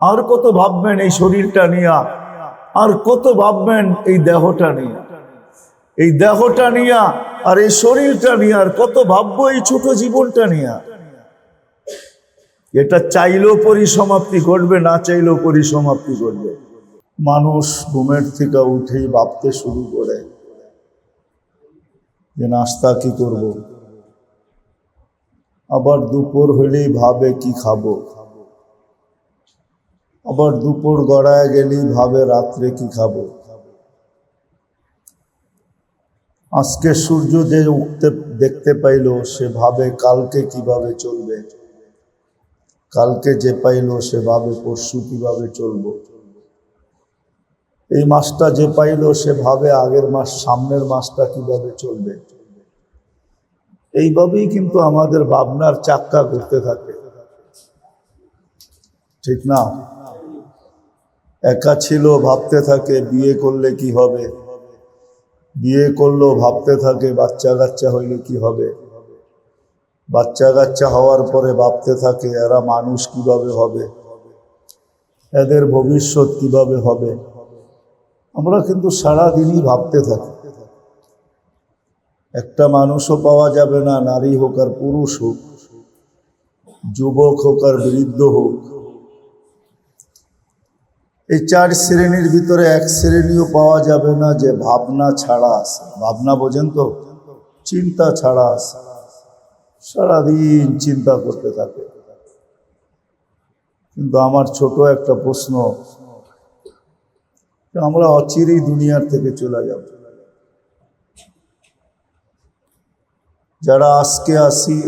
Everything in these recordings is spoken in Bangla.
আর কত ভাববেন এই শরীরটা নিয়ে? আর কত ভাববেন এই দেহটা নিয়ে? এই দেহটা নিয়ে আর এই শরীরটা নিয়ে আর কত ভাববো এই ছোট জীবনটা নিয়ে? এটা চাইলেও পরিসমাপ্তি করবে না চাইলেও পরিসমাপ্তি করবে মানুষ ঘুমের থেকে উঠেই ভাবতে শুরু করে যে নাস্তা কি করব? আবার দুপুর হলেই ভাবে কি খাব? আবার দুপুর গড়ায় গেলেই ভাবে রাত্রে কি খাব? আজকে সূর্য যে উঠতে, দেখতে পাইলো, সে ভাবে কালকে কীভাবে চলবে? কালকে যে পাইলো, সে ভাবে পরশু কীভাবে চলবো? এই মাসটা যে পাইলো, সে ভাবে আগের মাস, সামনের মাসটা কীভাবে চলবে? এইভাবেই কিন্তু আমাদের ভাবনার চাক্কা ঘুরতে থাকে। ঠিক না? একা ছিল, ভাবতে থাকে বিয়ে করলে কি হবে? বিয়ে করলেও ভাবতে থাকে বাচ্চা কাচ্চা হইলে কি হবে? বাচ্চা কাচ্চা হওয়ার পরে ভাবতে থাকে, এরা মানুষ কীভাবে হবে? এদের ভবিষ্যৎ কীভাবে হবে? আমরা কিন্তু সারাদিনই ভাবতে থাকি। একটা মানুষও পাওয়া যাবে না, নারী হোক আর পুরুষ হোক, যুবক হোক আর বৃদ্ধ হোক। এই চার শ্রেণির ভিতরে এক শ্রেণীও পাওয়া যাবে না যে ভাবনা ছাড়া আছে। ভাবনা বোঝেন তো? চিন্তা ছাড়া আছে। সারাদিন চিন্তা করতে থাকে। কিন্তু আমার ছোট একটা প্রশ্ন, আমরা অচিরেই দুনিয়ার থেকে চলে যাব। যারা আজকে আসি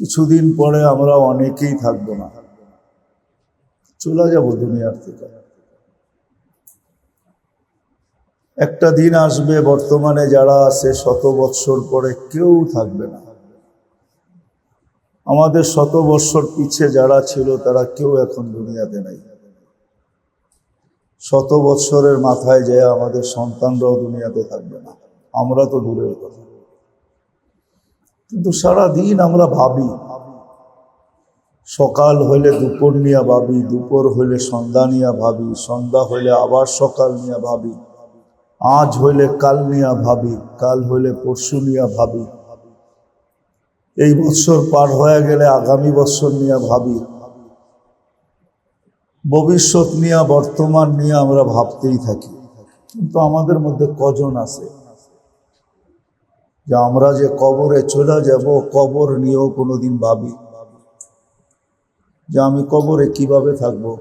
কিছুদিন পরে আমরা অনেকেই থাকব না। চলে যাব দুনিয়ার থেকে। একটা দিন আসবে বর্তমানে যারা আছে, শত বৎসর পরে কেউ থাকবে না। আমাদের শত বৎসর পিছে যারা ছিল, তারা কেউ এখন দুনিয়াতে নাই। শত বৎসরের মাথায় যে আমাদের সন্তানরাও দুনিয়াতে থাকবে না। আমরা তো দূরের কথা। কিন্তু সারা দিন আমরা ভাবি সকাল হইলে দুপুর নিয়ে ভাবি, দুপুর হইলে সন্ধ্যা নিয়ে ভাবি, সন্ধ্যা হইলে আবার সকাল নিয়ে ভাবি, আজ হইলে কাল নিয়ে ভাবি, কাল হইলে পরশু নিয়ে ভাবি। এই বৎসর পার হয়ে গেলে আগামী বৎসর নিয়ে ভাবি। ভবিষ্যৎ নিয়ে, বর্তমান নিয়ে আমরা ভাবতেই থাকি। কিন্তু আমাদের মধ্যে কজন আছে? যে আমরা যে কবরে চলে যাব, কবর নিয়েও কোনোদিন ভাবি। যে আমি কবরে কীভাবে থাকব?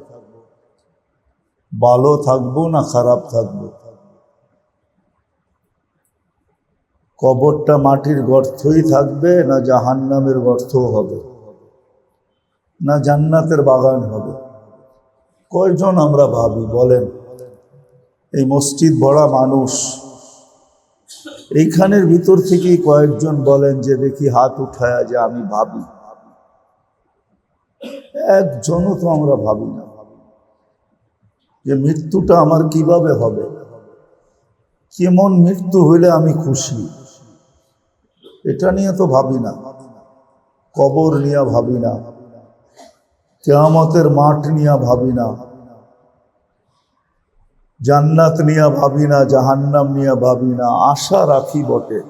ভালো থাকব না খারাপ থাকব? কবরটা মাটির গর্তই থাকবে না জাহান্নামের গর্তও হবে? না জান্নাতের বাগান হবে? কয়জন আমরা ভাবি, বলেন। এই মসজিদ ভরা মানুষ। এইখানের ভিতর থেকেই কয়েকজন বলেন যে, দেখি হাত উঠায়া যে আমি ভাবি। একজনও তো আমরা ভাবি না। যে মৃত্যুটা আমার কীভাবে হবে? কেমন মৃত্যু হইলে আমি খুশি? এটা নিয়ে তো ভাবি না। কবর নিয়ে ভাবি না। কেয়ামতের মাঠ নিয়ে ভাবি না। জান্নাত নিয়ে ভাবি না, জাহান্নাম নিয়ে ভাবি না। আশা রাখি বটে।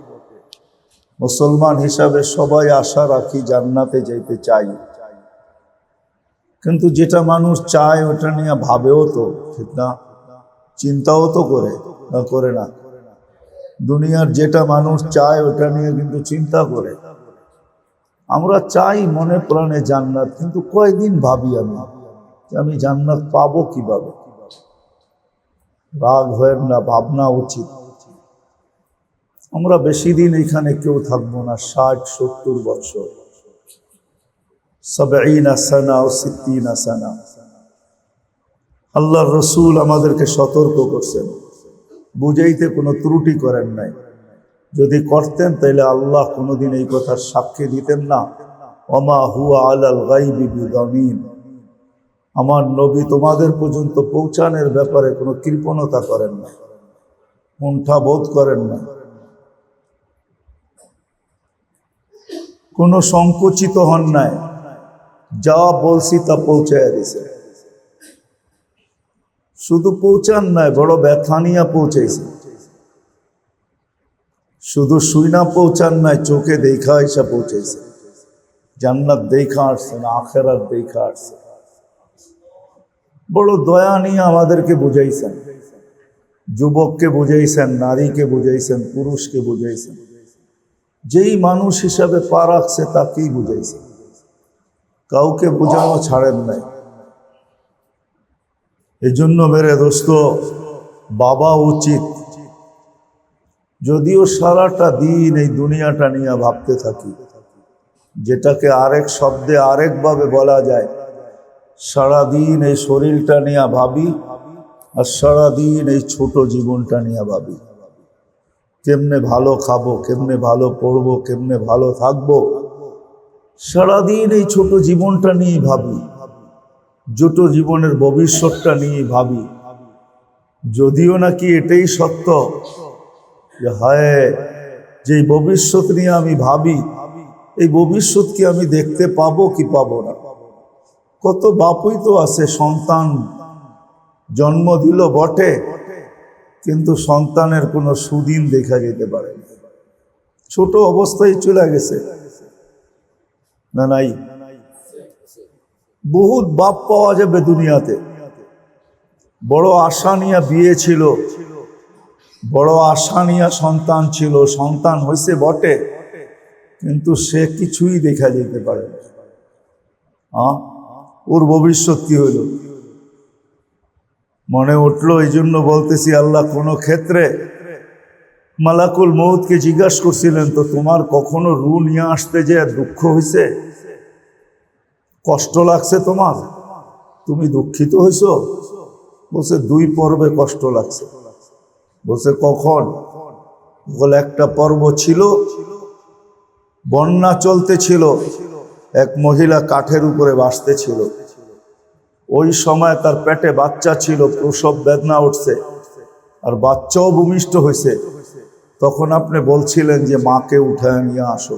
মুসলমান হিসাবে সবাই আশা রাখি জান্নাতে যেতে চাই। কিন্তু যেটা মানুষ চায়, ওটা নিয়ে ভাবেও তো, ঠিক না? চিন্তাও তো করে, না করে না। দুনিয়ার যেটা মানুষ চায়, ওটা নিয়ে কিন্তু চিন্তা করে। আমরা চাই মনে প্রাণে জান্নাত, কিন্তু কয়দিন ভাবি আমি যে আমি জান্নাত পাবো কীভাবে? রাগ হয় না, ভাবনা উচিত। আমরা বেশি দিন এখানে কেউ থাকব না, ষাট, সত্তর বছর। আল্লাহর রসুল আমাদেরকে সতর্ক করছেন। বুঝাইতে কোনো ত্রুটি করেন নাই। যদি করতেন তাহলে আল্লাহ কোনোদিন এই কথার সাক্ষী দিতেন না। অমা হুয়া আলাল গাইবি বিদমিন। আমার নবী তোমাদের পর্যন্ত পৌঁছানোর ব্যাপারে কোনো কৃপণতা করেন না। কুণ্ঠা বোধ করেন না। কোনো সংকুচিত হন নাই। যা বলছি তা পৌঁছায় দিছে। শুধু পৌঁছান নাই, বড় ব্যথা নিয়ে পৌঁছাইছে। শুধু শুইনা পৌঁছান নাই, চোখে দেখা এসে পৌঁছাইছে। জান্নাত দেখা আসছেন আখেরাত দেখা আসছে। বড় দয়া নিয়ে আমাদেরকে বুঝাইছেন। যুবককে বুঝাইছেন, নারীকে বুঝাইছেন, পুরুষকে বুঝাইছেন। যেই মানুষ হিসাবে পা রাখছে তাকেই বুঝাইছেন। কাউকে বোঝানো ছাড়েন নাই। এজন্য মেরে দোস্ত, বাবা উচিত। যদিও সারাটা দিন এই দুনিয়াটা নিয়ে ভাবতে থাকি, যেটাকে আরেক শব্দে আরেকভাবে বলা যায়, সারাদিন এই শরীরটা নিয়ে ভাবি আর সারাদিন এই ছোট জীবনটা নিয়ে ভাবি। কেমনে ভালো খাব, কেমনে ভালো পড়ব, কেমনে ভালো থাকব সারাদিন এই ছোট জীবনটা নিয়ে ভাবি। ছোট জীবনের ভবিষ্যৎটা নিয়ে ভাবি। যদিও নাকি এটাই সত্য যে হায় যে ভবিষ্যৎ নিয়ে আমি ভাবি, এই ভবিষ্যৎ কি আমি দেখতে পাবো কি পাবো না? কত বাপুই তো আছে, সন্তান জন্ম দিল বটে, কিন্তু সন্তানের কোনো সুদিন দেখা যেতে পারে। ছোট অবস্থায় চলে গেছে। না নাই? বহুত বাপ পাওয়া যাবে দুনিয়াতে। বড় আশা নিয়ে বিয়ে ছিল। বড় আশা নিয়ে সন্তান ছিল। সন্তান হয়েছে বটে। কিন্তু সে কিছুই দেখা যেতে পারে ওর ভবিষ্যৎ কি হইল মনে উঠল, এই জন্য বলতেছি, আল্লাহ কোনো ক্ষেত্রে মালাকুল মৌতকে জিজ্ঞাসা করছিলেন, তো তোমার কখনো রু নিয়ে আসতে যে দুঃখ হয়েছে কষ্ট লাগছে তোমার? তুমি দুঃখিত হয়েছ বলছে, দুই পর্বে কষ্ট লাগছে। বলছে, কখন? বলে, একটা পর্ব ছিল, বন্যা চলতে ছিল এক মহিলা কাঠের উপরে বাসতে ছিল ওই সময় তার পেটে বাচ্চা ছিল, প্রসব বেদনা উঠছে, আর বাচ্চাও ভূমিষ্ঠ হয়েছে তখন আপনি বলছিলেন যে, মাকে উঠায় নিয়ে আসো।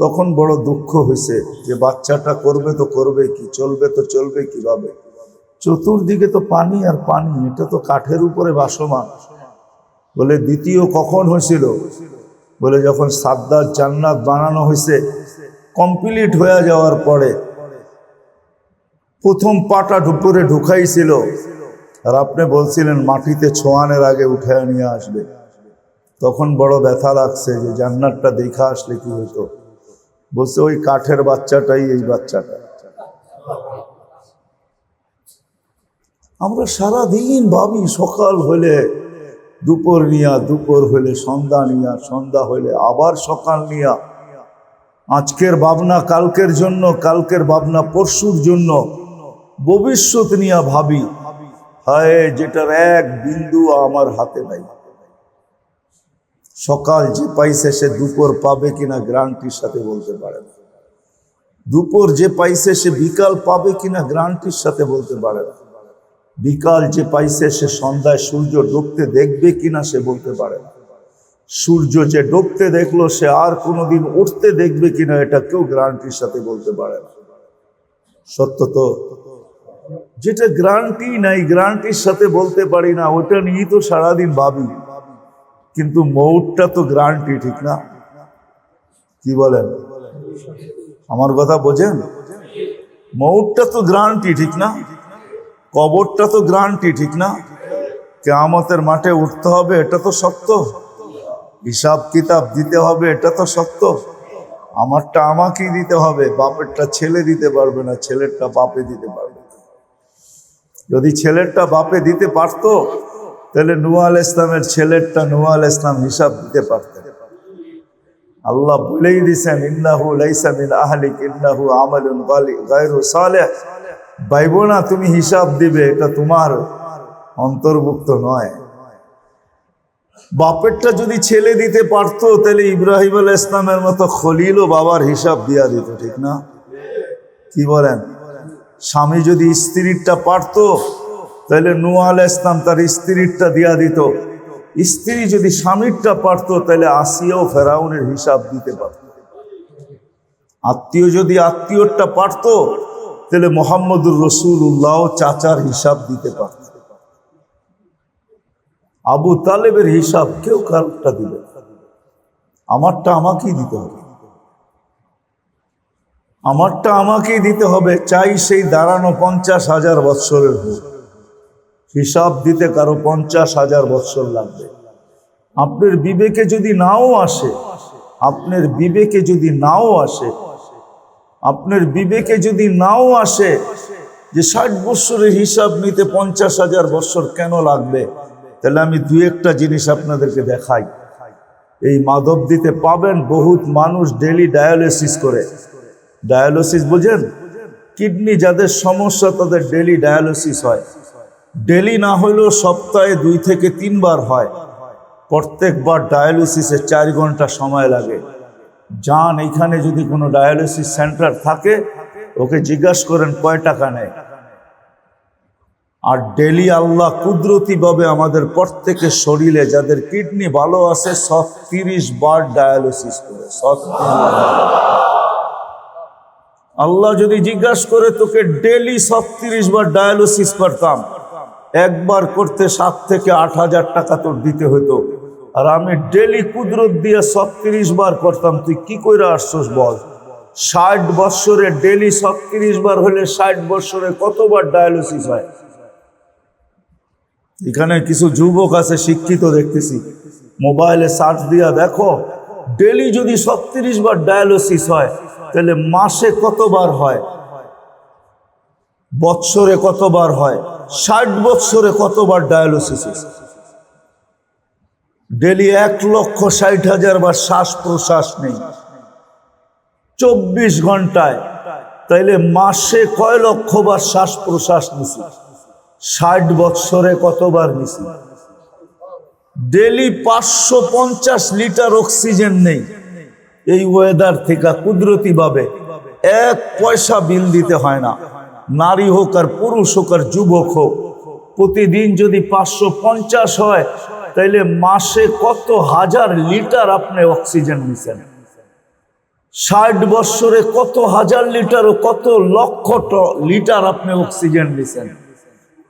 তখন বড় দুঃখ হয়েছে যে বাচ্চাটা করবে তো করবে কি, চলবে তো চলবে কীভাবে? চতুর্দিকে তো পানি আর পানি, এটা তো কাঠের উপরে বাসমান বলে দ্বিতীয় কখন হয়েছিল? বলে যখন সাদ্দার জান্নাত বানানো হয়েছে, কমপ্লিট হয়ে যাওয়ার পরে। প্রথম পাটা ঢুপুরে ঢুকাইছিল আর আপনি বলছিলেন মাটিতে ছোঁয়ানের আগে উঠে নিয়ে আসবে। তখন বড় ব্যথা লাগছে যে জান্নাতটা দেখা আসলে কি হতো বলছে, ওই কাঠের বাচ্চাটাই এই বাচ্চাটা। আমরা সারা দিন ভাবি, সকাল হলে দুপুর নিয়া, দুপুর হলে সন্ধ্যা নিয়া, সন্ধ্যা হলে আবার সকাল নিয়া। আজকের ভাবনা কালকের জন্য, কালকের ভাবনা পরশুর জন্য। ভবিষ্যৎ নিয়া ভাবি, হায়, যেটার এক বিন্দু আমার হাতে নাই। সকাল যে পাইছে সে দুপুর পাবে কিনা গ্রান্টির সাথে বলতে পারে না। দুপুর যে পাইছে সে বিকাল পাবে কিনা গ্রান্টির সাথে বলতে পারে না। বিকাল যে পাইছে সে সন্ধ্যায় সূর্য ডুবতে দেখবে কিনা সে বলতে পারে না। সূর্য যে ডুবতে দেখল সে আর কোনোদিন উঠতে দেখবে কিনা এটা কেউ গ্রান্টির সাথে বলতে পারে না। সত্য তো? যেটা গ্রান্টি নাই, গ্রান্টির সাথে বলতে পারি না, ওটা নিয়েই তো সারাদিন ভাবি। কিন্তু মৌটটা তো গ্রান্টি ঠিক না? কি বলেন? আমার কথা বোঝেন? মৌটটা তো গ্রান্টি ঠিক না? কবরটা তো গ্রান্টি ঠিক না? কেয়ামতের মাঠে উঠতে হবে, এটা তো সত্য। হিসাব কিতাব দিতে হবে, এটা তো সত্য। আমারটা আমাকেই দিতে হবে, বাপেরটা ছেলে দিতে পারবে না, ছেলেরটা বাপে দিতে পারবে যদি ছেলেরটা বাপে দিতে পারতো তাহলে নুয়াল ইসলামের ছেলেরটা নুয়াল ইসলাম হিসাব দিতে পারতেন। আল্লাহ বলেই দিছেন, ইন্নাহু লাইসা মিন আহলিক, ইন্নাহু আমালুন গায়রু সালেহ। ভাইবো না, তুমি হিসাব দিবে, এটা তোমার অন্তর্ভুক্ত নয়। বাপেরটা যদি ছেলে দিতে পারতো, তাহলে ইব্রাহিম আল ইসলামের মতো খলিলও বাবার হিসাব দিয়া দিত, ঠিক না? কি বলেন? স্বামী যদি স্ত্রীরটা পারতো তাহলে নুয়া আল ইসলাম তার স্ত্রীরটা দিয়া দিত। স্ত্রী যদি স্বামীরটা পারতো, তাহলে আসিয়াও ফেরাউনের হিসাব দিতে পারত। আত্মীয় যদি আত্মীয়টা পারত, তাহলে মোহাম্মদুর রসুল উল্লাহ চাচার হিসাব দিতে পারত। আবু তালেবের হিসাব কেউ কারটা দিবে আমারটা আমাকেই দিতে হবে। আমারটা আমাকেই দিতে হবে। চাই সেই দাঁড়ানো পঞ্চাশ হাজার বৎসরের হোক। হিসাব দিতে কারও পঞ্চাশ হাজার বৎসর লাগবে। আপনার বিবেকে যদি নাও আসে, আপনার বিবেকে যদি নাও আসে, আপনার বিবেকে যদি নাও আসে যে ষাট বৎসরের হিসাব নিতে পঞ্চাশ হাজার বৎসর কেন লাগবে? তাহলে আমি দু একটা জিনিস আপনাদেরকে দেখাই। এই মাধব দিতে পাবেন বহুত মানুষ ডেলি ডায়ালিসিস করে। ডায়ালিসিস বোঝেন? কিডনি যাদের সমস্যা তাদের ডেলি ডায়ালিসিস হয়। ডেলি না হলেও সপ্তাহে দুই থেকে তিনবার হয়। প্রত্যেকবার ডায়ালিসিসে চার ঘণ্টা সময় লাগে। যান এখানে যদি কোনো ডায়ালিসিস সেন্টার থাকে, ওকে জিজ্ঞাসা করেন, কয় টাকা নেয়? আর ডেলি আল্লাহ কুদরতিভাবে আমাদের প্রত্যেকের শরীরে যাদের কিডনি ভালো আছে, সব তিরিশ বার ডায়ালিসিস করে, সব আল্লাহ যদি জিজ্ঞাসা করে, তোকে ডেলি ছত্রিশ বার ডায়ালিসিস করতাম? একবার করতে সাত থেকে আট হাজার টাকা তোর দিতে হতো আর আমি ডেলি কুদরত দিয়ে ছত্রিশ বার করতাম। তুই কি করে আসছস বল? ষাট বৎসরে ডেলি ছত্রিশ বার হলে ষাট বৎসরে কতবার ডায়ালিসিস হয়? এখানে কিছু যুবক আছে, শিক্ষিত দেখতেছি। মোবাইলে সার্চ দিয়া দেখো, ডেলি যদি ছত্রিশ বার ডায়ালিসিস হয়, তাহলে মাসে কতবার হয়? বৎসরে কতবার হয়? ষাট বৎসরে কতবার ডায়ালিসিস ডেলি এক লক্ষ ষাট হাজার বার শ্বাস প্রশ্বাস নেই। চব্বিশ ঘন্টায়। তাইলে মাসে কয় লক্ষ বার শ্বাস প্রশ্বাস নিছি? ষাট বৎসরে কতবার নিছি? ডেলি পাঁচশো পঞ্চাশ লিটার অক্সিজেন নেই। এই ওয়েদার থেকে কুদরতি ভাবে এক পয়সা বিল দিতে হয় না। নারী হোক আর পুরুষ হোক আর যুবক হোক, প্রতিদিন যদি পাঁচশো পঞ্চাশ হয়, তাইলে মাসে কত হাজার লিটার আপনি অক্সিজেন নিছেন? ষাট বৎসরে কত হাজার লিটার ও কত লক্ষ লিটার আপনি অক্সিজেন নিছেন?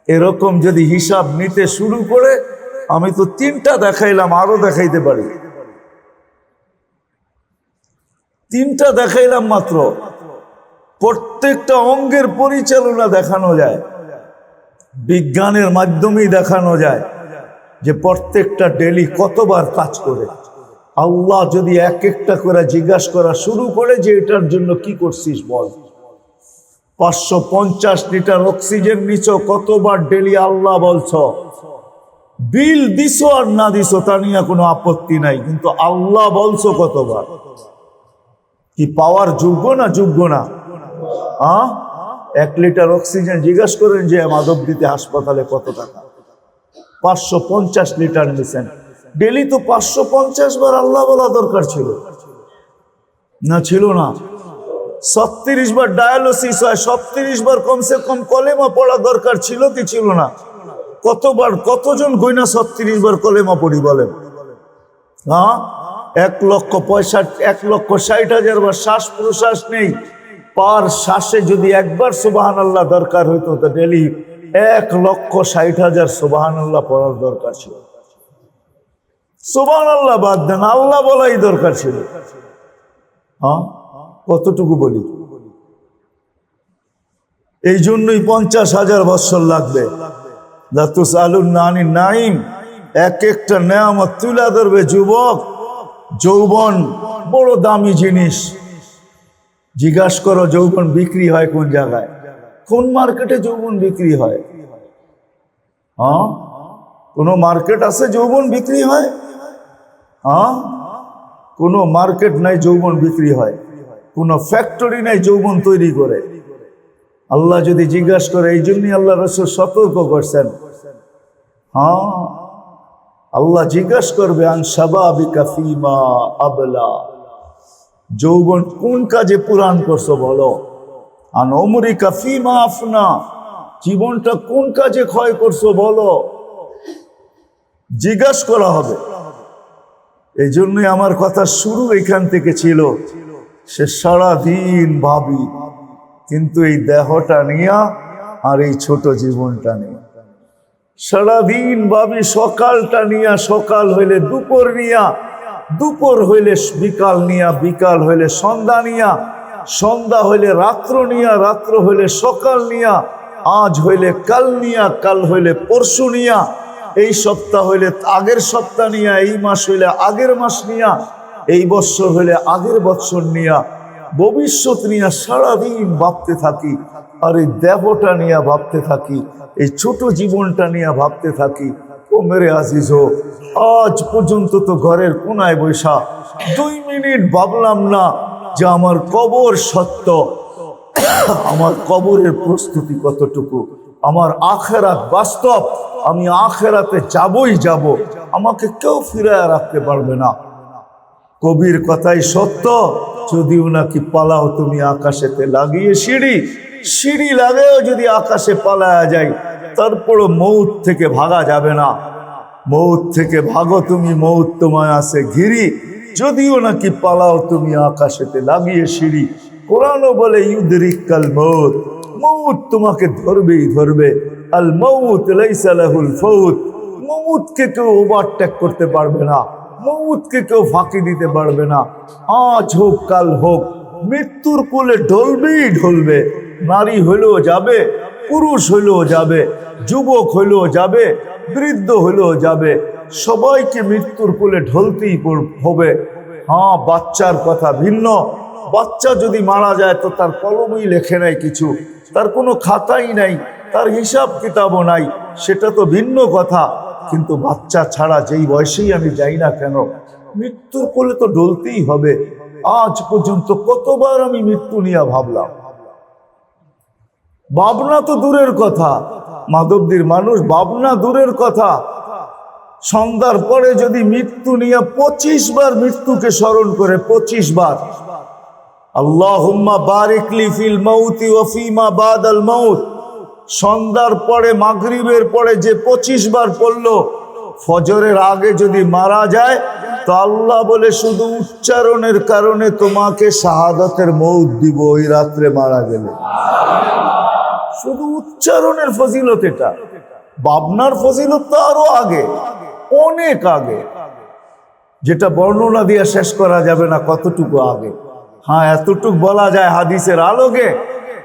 এরকম যদি হিসাব নিতে শুরু করে, আমি তো তিনটা দেখাইলাম, আরও দেখাইতে পারি। তিনটা দেখাইলাম মাত্র। প্রত্যেকটা অঙ্গের পরিচালনা দেখানো যায়। বিজ্ঞানের মাধ্যমেই দেখানো যায় যে প্রত্যেকটা ডেলি কতবার কাজ করে। আল্লাহ যদি এক একটা করে জিজ্ঞাসা করা শুরু করে যে এটার জন্য কি করছিস বল। পাঁচশো পঞ্চাশ লিটার অক্সিজেন নিছ, কতবার ডেলি আল্লাহ বলছ। বিল দিছো আর না দিছো, তা নিয়ে কোনো আপত্তি নাই, কিন্তু আল্লাহ বলছো কতবার। কি পাওয়ার যোগ্য না যোগ্য না? হ্যাঁ? এক লিটার অক্সিজেন জিজ্ঞাসা করেন যে মাধব দিতে হাসপাতালে কত টাকা? পাঁচশো পঞ্চাশ লিটার নিছেন। ডেলি তো পাঁচশো পঞ্চাশ বার আল্লাহ বলা দরকার ছিল। না ছিল না। ছত্রিশ বার ডায়ালিসিস হয়, ছত্রিশ বার কমসে কম কলেমা পড়া দরকার ছিল কি ছিল না? কতবার, কতজন গইনা সত্তিরিশ বার কলেমা পড়ি বলেন? হ্যাঁ? এক লক্ষ পয়সা এক লক্ষ ষাট হাজার বার শ্বাস প্রশ্বাস নেই। পার শ্বাসে যদি একবার সুবাহান আল্লাহ দরকার হইতো, তো ডেলি এক লক্ষ ষাট হাজার সুবাহান আল্লাহ পড়ার দরকার ছিল। সুবাহান আল্লাহ বাদ দেন, আল্লাহ বলাই দরকার ছিল। হ্যাঁ? কতটুকু বলি? এই জন্যই পঞ্চাশ হাজার বৎসর লাগবে। দাতুস আলুর নানি নাইম এক একটা নেয়ামত তুলে ধরবে যুবক, যৌবন, বড় দামি জিনিস। জিজ্ঞাস করো যৌবন বিক্রি হয় কোন জায়গায়? কোন মার্কেটে যৌবন বিক্রি হয়? হ্যাঁ? কোনো মার্কেট আছে যৌবন বিক্রি হয়? হ্যাঁ? কোনো মার্কেট নাই যৌবন বিক্রি হয়। কোনো ফ্যাক্টরি নাই যৌবন তৈরি করে। আল্লাহ যদি জিজ্ঞাসা করে, এই জন্যই আল্লাহ রসুল সতর্ক করছেন। হ্যাঁ? আল্লাহ জিজ্ঞাসা করবে, আন সাবাবিকা ফিমা আবলা। যৌবন কোন কাজে পুরাণ করছ বলো? আন অমরিকা ফিমা আফনা, জীবনটা কোন কাজে ক্ষয় করছ বলো? জিজ্ঞাসা করা হবে। এই জন্যই আমার কথা শুরু এখান থেকে ছিল, সে সারাদিন ভাবি, কিন্তু এই দেহটা নিয়া আর এই ছোট জীবনটা নিয়ে। সারাদিন ভাবি সকালটা নিয়া, সকাল হইলে দুপুর নিয়া দুপুর হইলে বিকাল নিয়া, বিকাল হইলে সন্ধ্যা নিয়া, সন্ধ্যা হইলে রাত্র নিয়া, রাত্র হইলে সকাল নিয়া, আজ হইলে কাল নিয়া, কাল হইলে পরশু নিয়া, এই সপ্তাহ হইলে আগের সপ্তাহ নিয়া, এই মাস হইলে আগের মাস নিয়া, এই বৎসর হইলে আগের বৎসর নিয়া, ভবিষ্যৎ নিয়া সারাদিন ভাবতে থাকি, আর এই দেহটা নিয়ে ভাবতে থাকি, এই ছোট জীবনটা নিয়ে ভাবতে থাকি, ও মেরে আজিজ হো আজ পর্যন্ত তো ঘরের কোনায় বৈশা দুই মিনিট ভাবলাম না যে আমার কবর সত্য। আমার কবরের প্রস্তুতি কতটুকু? আমার আখেরাত বাস্তব। আমি আখেরাতে যাবই যাব। আমাকে কেউ ফিরায় রাখতে পারবে না। কবির কথাই সত্য। যদিও নাকি পালাও তুমি আকাশেতে লাগিয়ে সিঁড়ি। সিঁড়ি লাগেও যদি আকাশে পালায়া যায়, তারপরও মৌত থেকে ভাগা যাবে না। মৌত থেকে ভাগো তুমি, মৌত তোমায় আসে ঘিরি। যদিও নাকি পালাও তুমি আকাশেতে লাগিয়ে সিঁড়ি। কোরআনও বলে ইউদরিকাল মৌত। মৌত তোমাকে ধরবেই ধরবে। আল মৌত লাইসা লাহুল ফৌত। মৌতকে কেউ ওভারটেক করতে পারবে না। মৌতকে কেউ ফাঁকি দিতে পারবে না। আজ হোক, কাল হোক, মৃত্যুর কোলে ঢলবেই ঢলবে। নারী হইলেও যাবে, পুরুষ হইলেও যাবে, যুবক হইলেও যাবে বৃদ্ধ হলেও যাবে। সবাইকে মৃত্যুর কোলে ঢলতেই হবে। হ্যাঁ বাচ্চার কথা ভিন্ন। বাচ্চা যদি মারা যায় তো তার কলমই লেখে নাই কিছু। তার কোনো খাতাই নাই। তার হিসাব কিতাবও নাই। সেটা তো ভিন্ন কথা। কিন্তু বাচ্চা ছাড়া যেই বয়সেই আমি যাই না কেন, মৃত্যুর কোলে তো ডলতেই হবে। আজ পর্যন্ত কতবার আমি মৃত্যু নিয়ে ভাবলাম। ভাবনা তো দূরের কথা। মাধবদীর মানুষ ভাবনা দূরের কথা। সন্ধ্যার পরে যদি মৃত্যু নিয়ে পঁচিশ বার মৃত্যুকে স্মরণ করে, পঁচিশ বার। আল্লাহুম্মা বারিকলি ফিল মৌতি ওফিমা বাদ আল মৌত সন্ধ্যার পরে, মাগরিবের পরে যে পঁচিশ বার পড়ল, ফজরের আগে যদি মারা যায়, তো আল্লাহ বলে, শুধু উচ্চারণের কারণে তোমাকে শাহাদতের মৌত দিব, ওই রাত্রে মারা গেলে। শুধু উচ্চারণের ফজিলত এটা। ভাবনার ফজিলত তো আরও আগে, অনেক আগে। যেটা বর্ণনা দিয়ে শেষ করা যাবে না কতটুকু আগে। হ্যাঁ এতটুকু বলা যায় হাদিসের আলোকে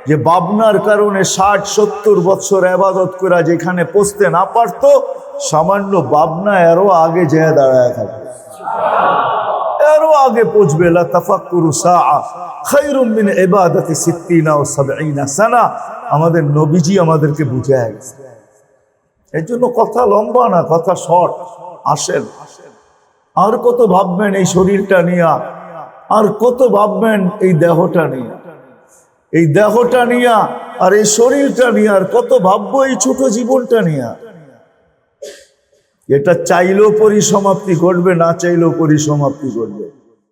যে ভাবনার কারণে ষাট, সত্তর বৎসর আবাদত করা যেখানে পৌঁছতে না পারতো, সামান্য ভাবনা এরও আগে যেয়ে দাঁড়ায় থাকে এরও আগে পৌঁছবে ও সাবঈনা সানা। আমাদের নবীজি আমাদেরকে গেছে। এই জন্য কথা লম্বা না, কথা শর্ট। আসেন। আর কত ভাববেন এই শরীরটা নিয়ে? আর কত ভাববেন এই দেহটা নিয়ে? এই দেহটা নিয়ে আর এই শরীরটা নিয়ে আর কত ভাববো এই ছোট জীবনটা নিয়ে? এটা চাইলেও পরিসমাপ্তি ঘটবে না চাইলেও পরিসমাপ্তি ঘটবে।